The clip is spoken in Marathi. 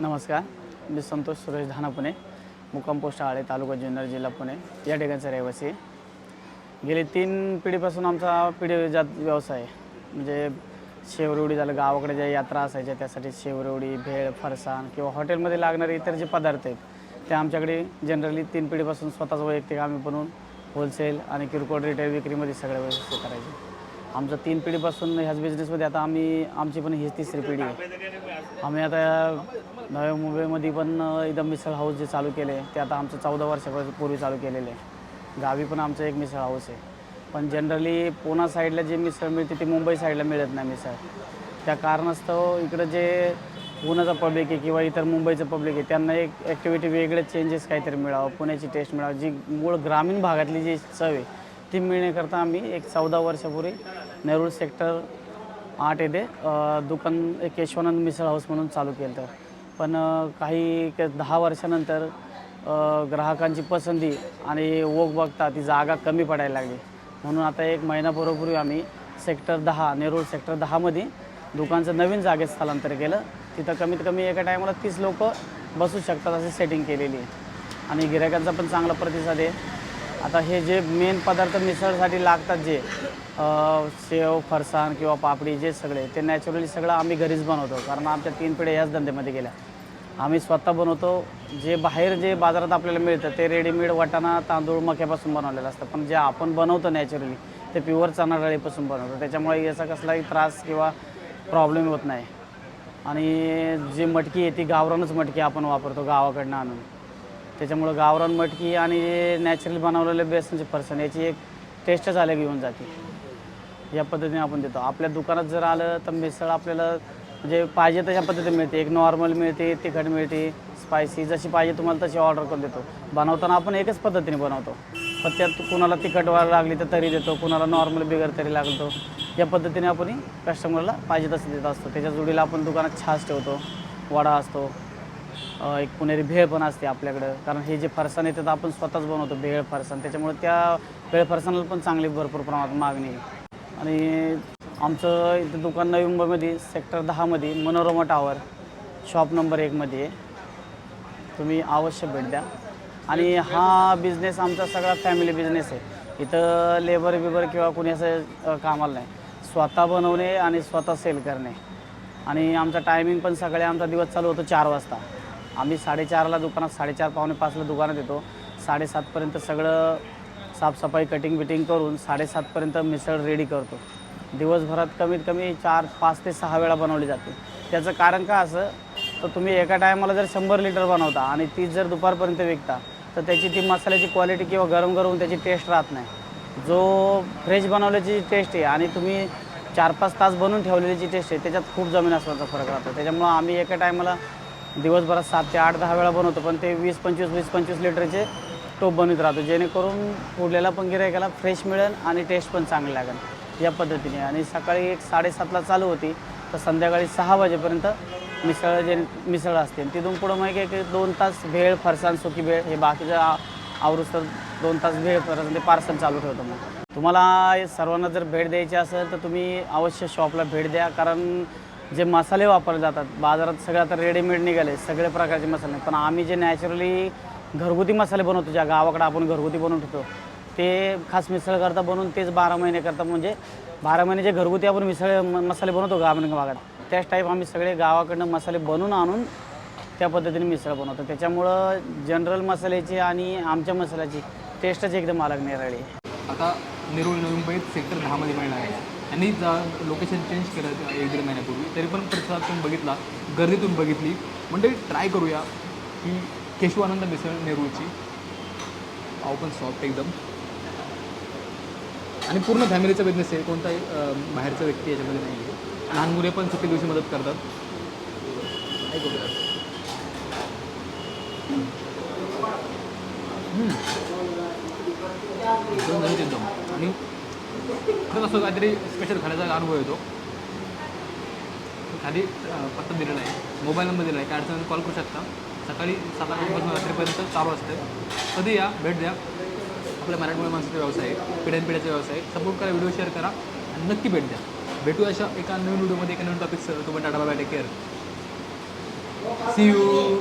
नमस्कार मी संतोष सुरेश धाना पुणे मुक्काम पोस्ट आळे तालुका जुन्नर जिल्हा पुणे. या ठिकाणचा रहिवासी गेली तीन पिढीपासून आमचा पिढी जात व्यवसाय म्हणजे शेवरवडी झालं गावाकडे ज्या यात्रा असायच्या त्यासाठी शेवरवडी भेळ फरसाण किंवा हॉटेलमध्ये लागणारे इतर जे पदार्थ आहेत ते आमच्याकडे जनरली तीन पिढीपासून स्वतःच वैयक्तिक आम्ही बनवून होलसेल आणि किरकोळ रिटेल विक्रीमध्ये सगळ्या व्यवस्थित करायचे. आमचं तीन पिढीपासून ह्याच बिझनेसमध्ये आता आम्ही आमची पण ही तिसरी पिढी आहे. आम्ही आता नव्या मुंबईमध्ये पण एकदम मिसळ हाऊस जे चालू केले ते आता आमचं चौदा वर्षापूर्वी चालू केलेलं आहे. गावी पण आमचं एक मिसळ हाऊस आहे. पण जनरली पुणा साईडला जे मिसळ मिळते ते मुंबई साईडला मिळत नाही मिसळ. त्या कारणास्तव इकडं जे पुण्याचं पब्लिक आहे किंवा इतर मुंबईचं पब्लिक आहे त्यांना एक ॲक्टिव्हिटी वेगळे चेंजेस काहीतरी मिळावं पुण्याची टेस्ट मिळावं. जी मूळ ग्रामीण भागातली जी चव आहे ती मिळण्याकरता आम्ही एक चौदा वर्षापूर्वी नेरूळ सेक्टर आठ येथे दुकान एक केशवानंद मिसळ हाऊस म्हणून चालू केलं तर पण काही दहा वर्षानंतर ग्राहकांची पसंती आणि ओघ बघता ती जागा कमी पडायला लागली. म्हणून आता एक महिनाभरापूर्वी आम्ही सेक्टर दहा नेरूळ सेक्टर दहामध्ये दुकानचं नवीन जागेत स्थलांतर केलं. तिथं कमीत कमी एका टायमाला तीस लोक बसू शकतात अशी सेटिंग केलेली आहे. आणि गिरायकांचा पण चांगला प्रतिसाद आहे. आता हे जे मेन पदार्थ मिसळसाठी लागतात जे शेव फरसाण किंवा पापडी जे सगळे ते नॅचरली सगळं आम्ही घरीच बनवतो. कारण आमच्या तीन पिढ्या याच धंद्यामध्ये गेल्या. आम्ही स्वतः बनवतो. जे बाहेर जे बाजारात आपल्याला मिळतं ते रेडीमेड वाटाणा तांदूळ मक्यापासून बनवलेलं असतं. पण जे आपण बनवतो नॅचरली ते प्युअर चणा डाळीपासून बनवतो. त्याच्यामुळे याचा कसलाही त्रास किंवा प्रॉब्लेम होत नाही. आणि जी मटकी आहे ती गावरानच मटकी आपण वापरतो गावाकडनं आणून. त्याच्यामुळं गावरान मटकी आणि नॅचरली बनवलेले बेसनचे फरसाण याची एक टेस्टच अलग येऊन जाते. या पद्धतीने आपण देतो. आपल्या दुकानात जर आलं तर मिसळ आपल्याला म्हणजे पाहिजे तशा पद्धतीने मिळते. एक नॉर्मल मिळते तिखट मिळते स्पायसी जशी पाहिजे तुम्हाला तशी ऑर्डर करून देतो. बनवताना आपण एकच पद्धतीने बनवतो. पण त्यात कुणाला तिखट व्हायला लागली तर तरी देतो. कुणाला नॉर्मल बिगर तरी लागतो. या पद्धतीने आपण कस्टमरला पाहिजे तसं देत असतो. त्याच्या जोडीला आपण दुकानात छास ठेवतो. वडा असतो. एक पुणेरी भेळ पण असते आपल्याकडं. कारण हे जे फरसाण येतात आपण स्वतःच बनवतो भेळ फरसाण. त्याच्यामुळे त्या भेळ फरसाणाला पण चांगली भरपूर प्रमाणात मागणी आहे. आणि आमचं इथं दुकान नवी मुंबईमध्ये सेक्टर दहामध्ये मनोरमा टावर शॉप नंबर एकमध्ये आहे. तुम्ही अवश्य भेट द्या. आणि हा बिझनेस आमचा सगळा फॅमिली बिझनेस आहे. इथं लेबर बिबर किंवा कुणी असं कामाला नाही. स्वतः बनवणे आणि स्वतः सेल करणे. आणि आमचा टायमिंग पण सगळे आमचा दिवस चालू होतो चार वाजता. आम्ही साडेचारला दुकानात साडेचार पावणे पाचला दुकानात येतो. साडेसातपर्यंत सगळं साफसफाई कटिंग बिटिंग करून साडेसातपर्यंत मिसळ रेडी करतो. दिवसभरात कमीत कमी चार पाच ते सहा वेळा बनवली जाते. त्याचं कारण का असं? तर तुम्ही एका टायमाला जर शंभर लिटर बनवता आणि तीच जर दुपारपर्यंत विकता तर त्याची ती मसाल्याची क्वालिटी किंवा गरम गरम त्याची टेस्ट राहत नाही. जो फ्रेश बनवल्याची टेस्ट आहे आणि तुम्ही चार पाच तास बनवून ठेवलेली जी टेस्ट आहे त्याच्यात खूप जमीन असण्याचा फरक राहतो. त्याच्यामुळं आम्ही एका टायमाला दिवसभरात सात ते आठ दहा वेळा बनवतो पण ते वीस पंचवीस वीस पंचवीस लिटरचे टोप बनवत राहतो जेणेकरून उरलेला पण गिरायकाला फ्रेश मिळेल आणि टेस्ट पण चांगली लागेल या पद्धतीने. आणि सकाळी एक साडेसातला चालू होती तर संध्याकाळी सहा वाजेपर्यंत मिसळ जे मिसळ असते तिथून पुढं मग एक की दोन तास भेळ फरसाण सुकी भेळ हे बाकीचं आवृत्तर दोन तास भेळ फरसाण ते पार्सल चालू ठेवतो मग. तुम्हाला सर्वांना जर भेट द्यायची असेल तर तुम्ही अवश्य शॉपला भेट द्या कारण जे मसाले वापरले जातात बाजारात सगळे आता रेडीमेड निघाले सगळे प्रकारचे मसाले पण आम्ही जे नॅचरली घरगुती मसाले बनवतो ज्या गावाकडे आपण घरगुती बनवून ठेवतो ते खास मिसळ करता बनवून तेच बारा महिन्याकरता म्हणजे बारा महिने जे घरगुती आपण मिसळ मसाले बनवतो ग्रामीण भागात त्याच टाईप आम्ही सगळे गावाकडनं मसाले बनवून आणून त्या पद्धतीने मिसळ बनवतो. त्याच्यामुळं जनरल मसाल्याची आणि आमच्या मसाल्याची टेस्टच एकदम अलग निराळी आहे आता नेरूळ मुंबईत सेक्टर दहामध्ये मिळणार आहे. आणि जा लोकेशन चेंज केलं एक दीड महिन्यापूर्वी. तरी पण प्रतिसाद तुम्ही बघितला गर्दीतून बघितली. म्हणजे ट्राय करूया की केशवानंद मिसळ नेरूळची. पाव पण सॉफ्ट एकदम. आणि पूर्ण फॅमिलीचा बिझनेस आहे कोणताही बाहेरचा व्यक्ती याच्यामध्ये नाही आहे लहान मुले पण सुट्टी दिवशी मदत करतात. काय करूया. एकदम. आणि खरंच असं काहीतरी स्पेशल खाण्याचा अनुभव येतो. खाली पत्ता दिलेला आहे मोबाईल नंबर दिला आहे काय अडचण कॉल करू शकता. सकाळी सात आठपासून रात्रीपर्यंत चालू असते. कधी या? भेट द्या. आपल्या मराठमोळ्या माणसाचा व्यवसाय आहे. पिढ्यानपिढ्याचा व्यवसाय आहे. सपोर्ट करा व्हिडिओ शेअर करा. आणि नक्की भेट द्या. भेटू अशा एका नवीन व्हिडिओमध्ये एका नवीन टॉपिक तुम्ही tata bye take care see you